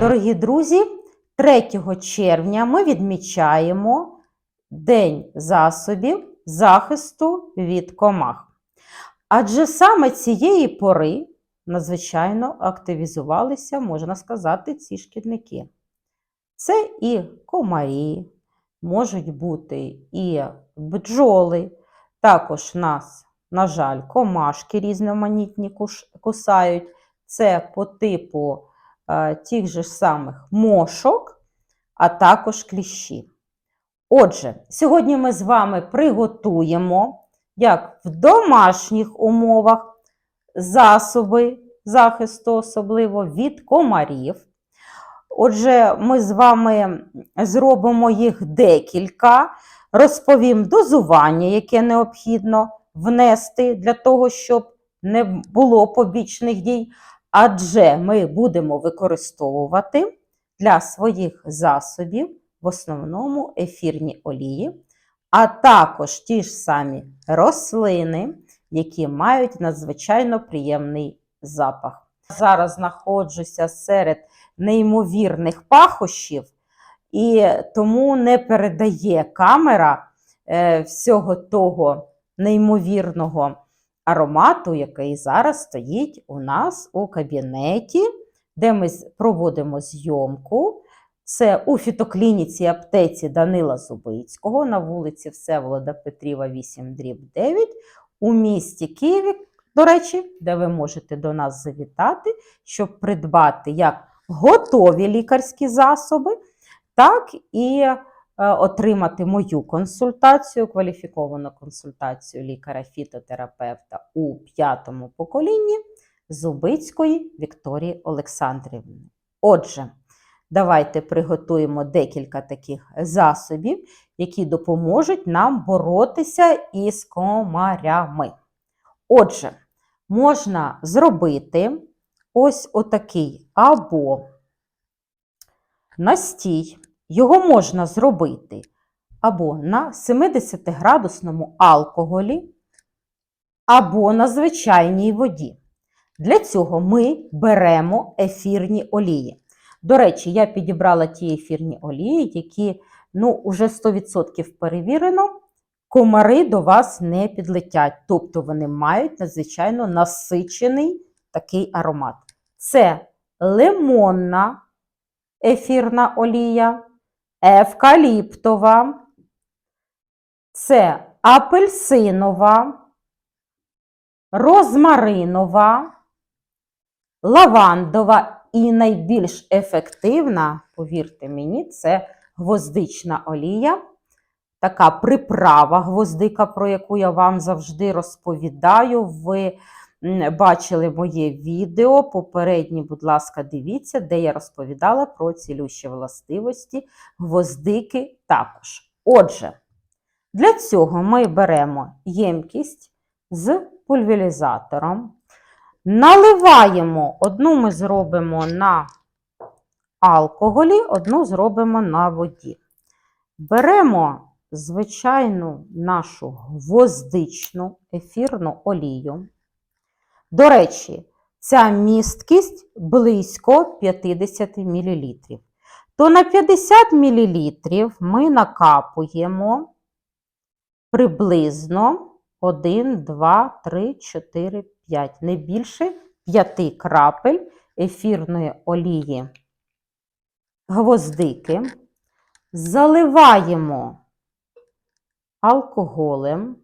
Дорогі друзі, 3 червня ми відмічаємо День засобів захисту від комах. Адже саме цієї пори надзвичайно активізувалися, можна сказати, ці шкідники. Це і комарі, можуть бути і бджоли. Також нас, на жаль, комашки різноманітні кусають. Це по типу тих же самих мошок, а також кліщі. Отже, сьогодні ми з вами приготуємо, як в домашніх умовах, засоби захисту, особливо від комарів. Отже, ми з вами зробимо їх декілька, розповім дозування, яке необхідно внести для того, щоб не було побічних дій, адже ми будемо використовувати для своїх засобів в основному ефірні олії, а також ті ж самі рослини, які мають надзвичайно приємний запах. Зараз знаходжуся серед неймовірних пахощів, і тому не передає камера е, всього того неймовірного аромату, який зараз стоїть у нас у кабінеті, де ми проводимо зйомку. Це у фітоклініці аптеці Данила Зубицького на вулиці Всеволода Петріва, 8 дріб 9 у місті Києві, до речі, де ви можете до нас завітати, щоб придбати як готові лікарські засоби, так і отримати мою консультацію, кваліфіковану консультацію лікаря-фітотерапевта у п'ятому поколінні Зубицької Вікторії Олександрівни. Отже, давайте приготуємо декілька таких засобів, які допоможуть нам боротися із комарями. Отже, можна зробити ось отакий або настій. Його можна зробити або на 70-градусному алкоголі, або на звичайній воді. Для цього ми беремо ефірні олії. До речі, я підібрала ті ефірні олії, які ну, уже 100% перевірено, комари до вас не підлетять. Тобто вони мають надзвичайно насичений такий аромат. Це лимонна ефірна олія, евкаліптова, це апельсинова, розмаринова, лавандова і найбільш ефективна, повірте мені, це гвоздична олія. Така приправа гвоздика, про яку я вам завжди розповідаю. М, бачили моє відео. Попередні, будь ласка, дивіться, де я розповідала про цілющі властивості гвоздики також. Отже, для цього ми беремо ємкість з пульверизатором. Наливаємо, одну ми зробимо на алкоголі, одну зробимо на воді. Беремо звичайну нашу гвоздичну ефірну олію. До речі, ця місткість близько 50 мл. То на 50 мл ми накапуємо приблизно 1, 2, 3, 4, 5, не більше 5 крапель ефірної олії гвоздики. Заливаємо алкоголем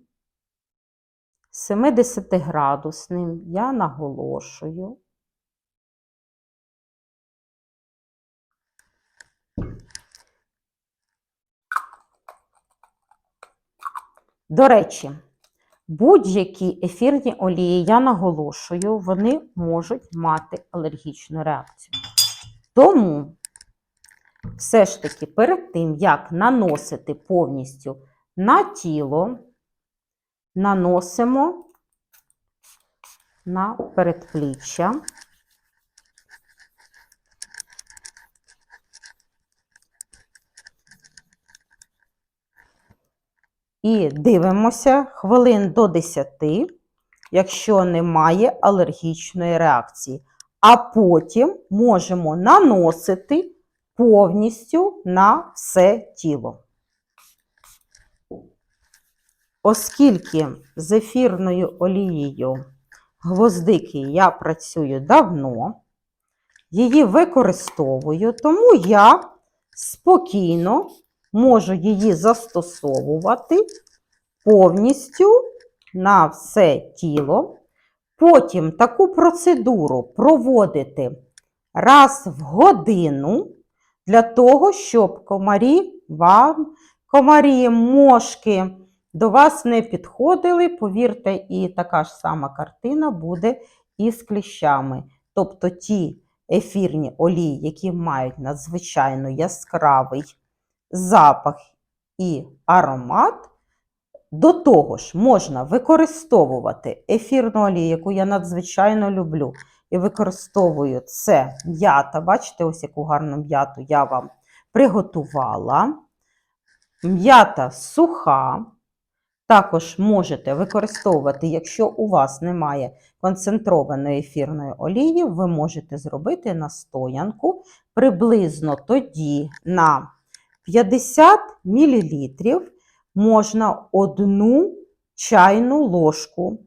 70-градусним, я наголошую. До речі, будь-які ефірні олії, я наголошую, вони можуть мати алергічну реакцію. Тому все ж таки перед тим, як наносити повністю на тіло, наносимо на передпліччя. І дивимося хвилин до 10, якщо немає алергічної реакції. а потім можемо наносити повністю на все тіло. Оскільки з ефірною олією гвоздики я працюю давно, її використовую, тому я спокійно можу її застосовувати повністю на все тіло. Потім таку процедуру проводити раз в годину для того, щоб комарі вам, комарі, мошки до вас не підходили. Повірте, і така ж сама картина буде і з кліщами. Тобто ті ефірні олії, які мають надзвичайно яскравий запах і аромат. До того ж, можна використовувати ефірну олію, яку я надзвичайно люблю. І використовую це м'ята. Бачите, ось яку гарну м'яту я вам приготувала. М'ята суха. Також можете використовувати, якщо у вас немає концентрованої ефірної олії, ви можете зробити настоянку приблизно тоді на 50 мл можна одну чайну ложку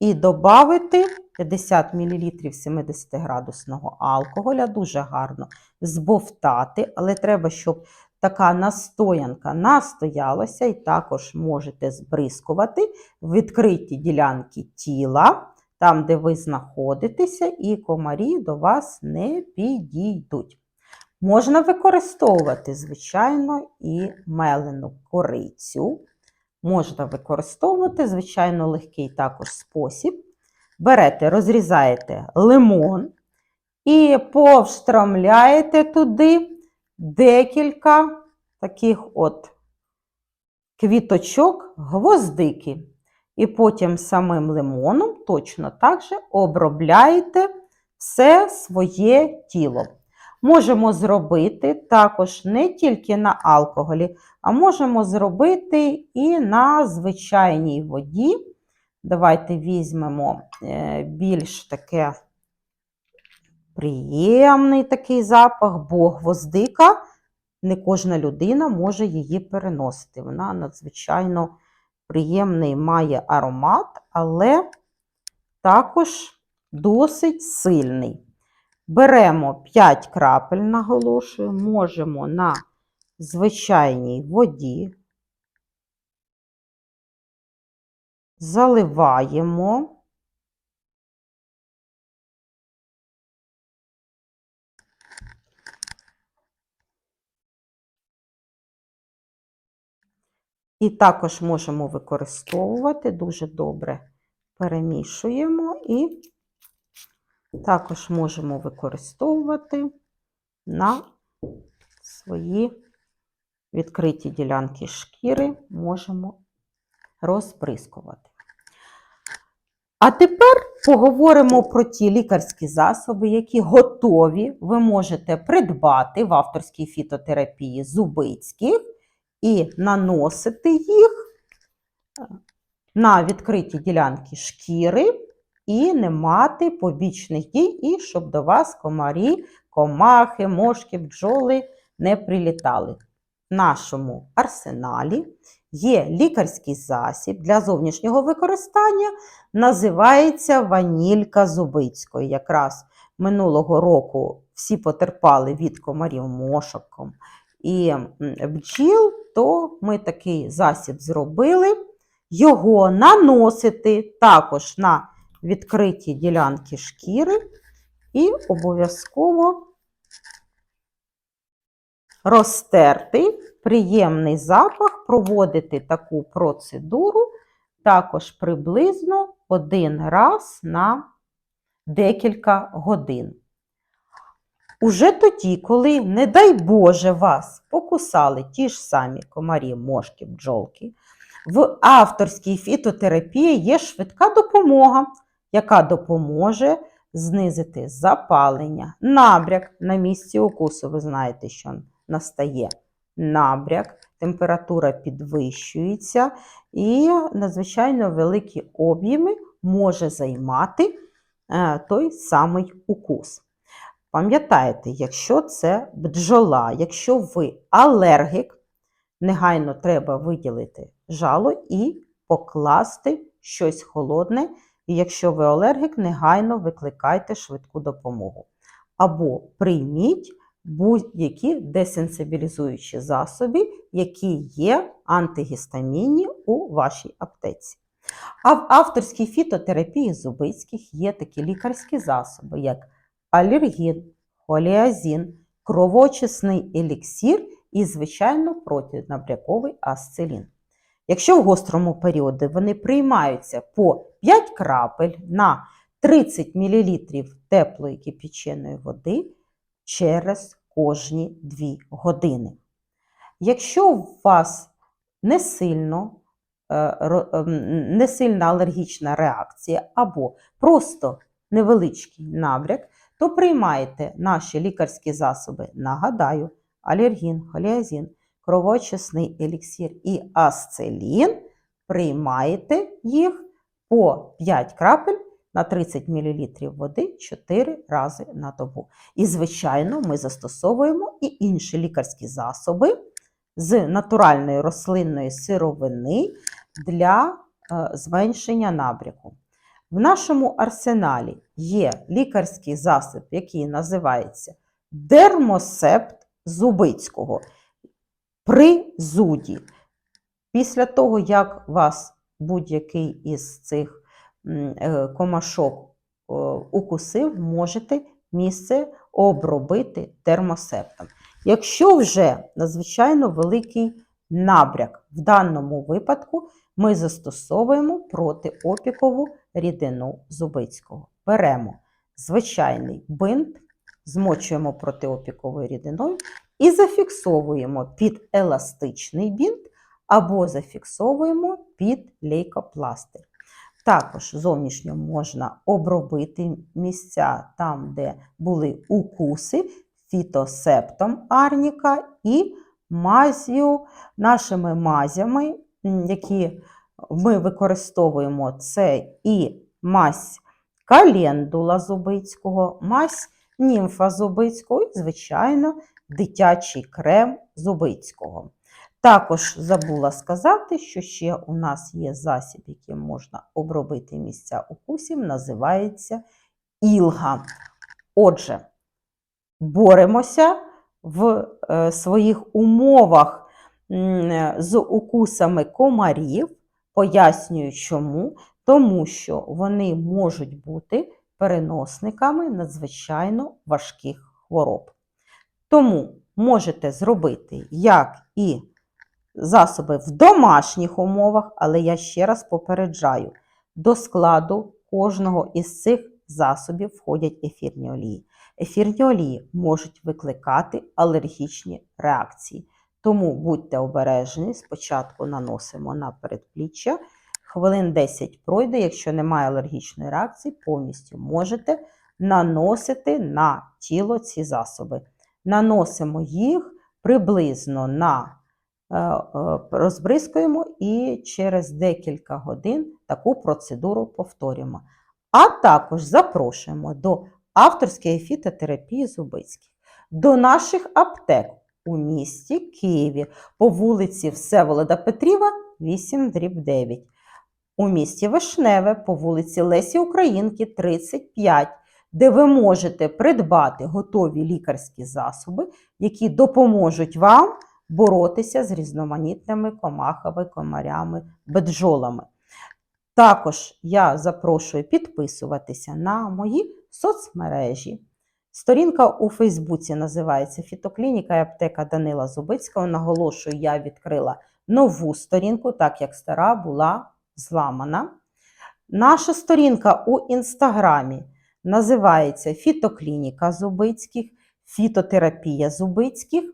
і додати 50 мл 70 градусного алкоголя, дуже гарно збовтати, але треба, щоб така настоянка настоялася, і також можете збризкувати в відкриті ділянки тіла, там, де ви знаходитеся, і комарі до вас не підійдуть. Можна використовувати, звичайно, і мелену корицю. Можна використовувати, звичайно, легкий також спосіб. Берете, розрізаєте лимон і повштрамляєте туди декілька таких от квіточок гвоздики. І потім самим лимоном точно так же обробляєте все своє тіло. Можемо зробити також не тільки на алкоголі, а можемо зробити і на звичайній воді. Давайте візьмемо е, більш таке приємний такий запах, бо гвоздика, не кожна людина може її переносити. Вона надзвичайно приємний має аромат, але також досить сильний. Беремо 5 крапель, наголошую, можемо на звичайній воді, заливаємо. І також можемо використовувати, дуже добре перемішуємо і також можемо використовувати на свої відкриті ділянки шкіри, можемо розприскувати. А тепер поговоримо про ті лікарські засоби, які готові ви можете придбати в авторській фітотерапії Зубицьких і наносити їх на відкриті ділянки шкіри і не мати побічних дій, і щоб до вас комарі, комахи, мошки, бджоли не прилітали. В нашому арсеналі є лікарський засіб для зовнішнього використання, називається ванілька Зубицької. Якраз минулого року всі потерпали від комарів мошоком і бджіл, то ми такий засіб зробили. Його наносити також на відкриті ділянки шкіри і обов'язково розтерти приємний запах, проводити таку процедуру також приблизно один раз на декілька годин. Уже тоді, коли, не дай Боже, вас покусали ті ж самі комарі, мошки, бджолки, в авторській фітотерапії є швидка допомога, яка допоможе знизити запалення, набряк на місці укусу. Ви знаєте, що настає набряк, температура підвищується, і надзвичайно великі об'єми може займати е, той самий укус. Пам'ятайте, якщо це бджола, якщо ви алергік, негайно треба виділити жало і покласти щось холодне. І якщо ви алергік, негайно викликайте швидку допомогу. Або прийміть будь-які десенсибілізуючі засоби, які є антигістамінні у вашій аптеці. А в авторській фітотерапії Зубицьких є такі лікарські засоби, як алергін, холіазін, кровоочисний еліксір і, звичайно, протинабряковий асцелін. Якщо в гострому періоді вони приймаються по 5 крапель на 30 мл теплої кипяченої води через кожні 2 години. Якщо у вас не сильно, е, ем, не сильна алергічна реакція або просто невеличкий набряк, то приймайте наші лікарські засоби. Нагадаю, алергін, холіазін, кровоочисний еліксир і асцелін. Приймаєте їх по 5 крапель на 30 мл води 4 рази на добу. І, звичайно, ми застосовуємо і інші лікарські засоби з натуральної рослинної сировини для е, зменшення набряку. В нашому арсеналі є лікарський засіб, який називається дермосепт Зубицького при зуді. Після того, як вас будь-який із цих е, комашок е, укусив, можете місце обробити термосептом. Якщо вже надзвичайно великий набряк, в даному випадку ми застосовуємо протиопікову рідину Зубицького. Беремо звичайний бинт, змочуємо протиопіковою рідиною і зафіксовуємо під еластичний бінт або зафіксовуємо під лейкопластир. Також зовнішньо можна обробити місця там, де були укуси, фітосептом арніка і мазію, нашими мазями, які ми використовуємо, це і мазь календула Зубицького, мазь німфа Зубицького і, звичайно, дитячий крем Зубицького. Також забула сказати, що ще у нас є засіб, яким можна обробити місця укусів, називається ілга. Отже, боремося в е, своїх умовах з укусами комарів. Пояснюю чому. Тому що вони можуть бути переносниками надзвичайно важких хвороб. Тому можете зробити як і засоби в домашніх умовах, але я ще раз попереджаю, до складу кожного із цих засобів входять ефірні олії. Ефірні олії можуть викликати алергічні реакції. Тому будьте обережні, спочатку наносимо на передпліччя, хвилин 10 пройде, якщо немає алергічної реакції, повністю можете наносити на тіло ці засоби. Наносимо їх приблизно на е, е, розбризкуємо і через декілька годин таку процедуру повторюємо. А також запрошуємо до авторської фітотерапії Зубицьких, до наших аптек у місті Києві по вулиці Всеволода Петріва, 8 дріб 9. У місті Вишневе по вулиці Лесі Українки, 35, де ви можете придбати готові лікарські засоби, які допоможуть вам боротися з різноманітними комахами, комарями, бджолами. Також я запрошую підписуватися на мої соцмережі. Сторінка у Фейсбуці називається Фітоклініка і аптека Данила Зубицького. Наголошую, я відкрила нову сторінку, так як стара була зламана. Наша сторінка у Інстаграмі називається Фітоклініка Зубицьких, Фітотерапія Зубицьких.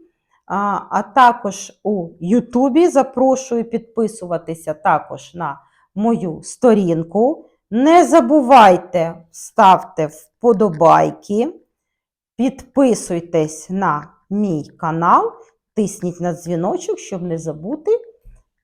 А, а також у Ютубі запрошую підписуватися також на мою сторінку. Не забувайте ставте вподобайки, підписуйтесь на мій канал, тисніть на дзвіночок, щоб не забути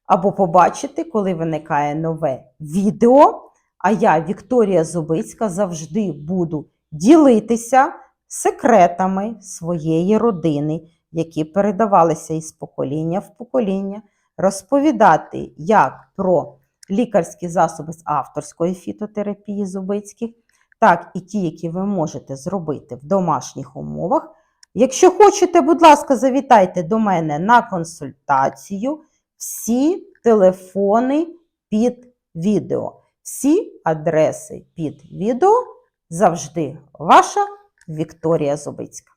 або побачити, коли виникає нове відео. А я, Вікторія Зубицька, завжди буду ділитися секретами своєї родини, які передавалися із покоління в покоління, розповідати як про лікарські засоби з авторської фітотерапії Зубицьких, так і ті, які ви можете зробити в домашніх умовах. Якщо хочете, будь ласка, завітайте до мене на консультацію. Всі телефони під відео. Всі адреси під відео завжди ваша Вікторія Зубицька.